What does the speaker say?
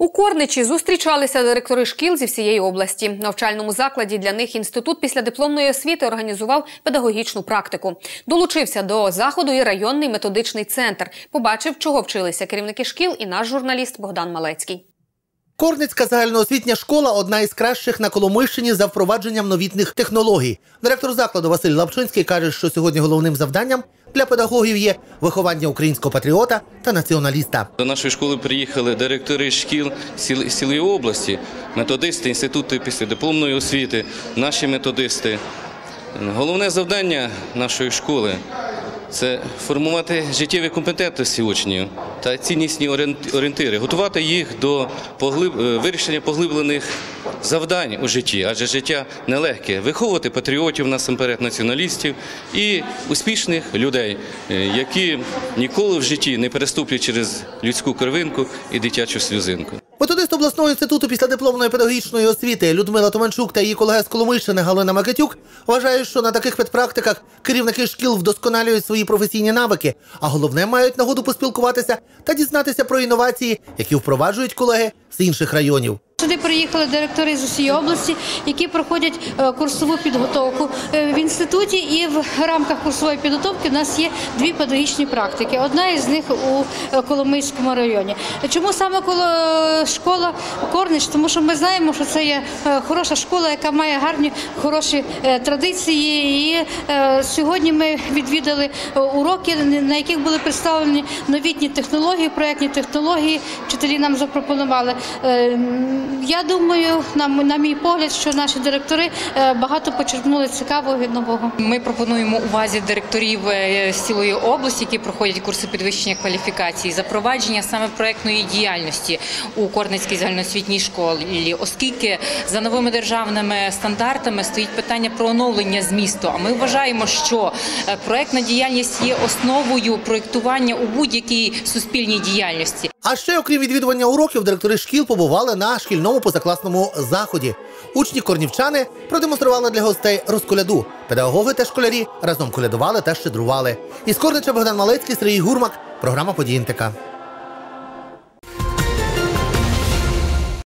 У Корничі зустрічалися директори шкіл зі всієї області. В навчальному закладі для них інститут післядипломної освіти організував педагогічну практику. Долучився до заходу і районний методичний центр. Побачив, чого вчилися керівники шкіл, і наш журналіст Богдан Малецький. Корницька загальноосвітня школа одна із кращих на Коломийщині за впровадженням новітних технологій. Директор закладу Василь Лапчинський каже, що сьогодні головним завданням для педагогів є виховання українського патріота та націоналіста. До нашої школи приїхали директори шкіл сіл- цілої області, методисти інститути післядипломної освіти, наші методисти. Головне завдання нашої школи це формувати життєві компетентності учнів та ціннісні орієнт- орієнтири, готувати їх до поглиб... е, вирішення поглиблених завдань у житті, адже життя нелегке. Виховувати патріотів, насамперед націоналістів і успішних людей, е, які ніколи в житті не переступлять через людську кривинку і дитячу сльозинку. Методист обласного інституту післядипломної педагогічної освіти Людмила Томанчук та її колега з Коломийщини Галина Макетюк вважають, що на таких педпрактиках керівники шкіл вдосконалюють свої професійні навики, а головне мають нагоду поспілкуватися та дізнатися про інновації, які впроваджують колеги з інших районів. Сюди приїхали директори з усієї області, які проходять е, курсову підготовку Е, в інституті. І в рамках курсової підготовки в нас є дві педагогічні практики. Одна із них у е, Коломийському районі. Чому саме школа Корнич? Тому що ми знаємо, що це є хороша школа, яка має гарні хороші традиції. І сьогодні ми відвідали уроки, на яких були представлені новітні технології, проектні технології. Вчителі нам запропонували. Я думаю, на, на мій погляд, що наші директори е, багато почерпнули цікавого і нового. Ми пропонуємо увазі директорів е, з цілої області, які проходять курси підвищення кваліфікації, запровадження саме проектної діяльності у Корницькій загальноосвітній школі, оскільки за новими державними стандартами стоїть питання про оновлення змісту. А ми вважаємо, що е, проектна діяльність є основою проектування у будь-якій суспільній діяльності. А ще, окрім відвідування уроків, директори шкіл побували на шкільному позакласному заході. Учні корнівчани продемонстрували для гостей розколяду. Педагоги та школярі разом колядували та щедрували. Із Корнича Богдан Малецький, Сергій Гурмак. Програма «Події НТК».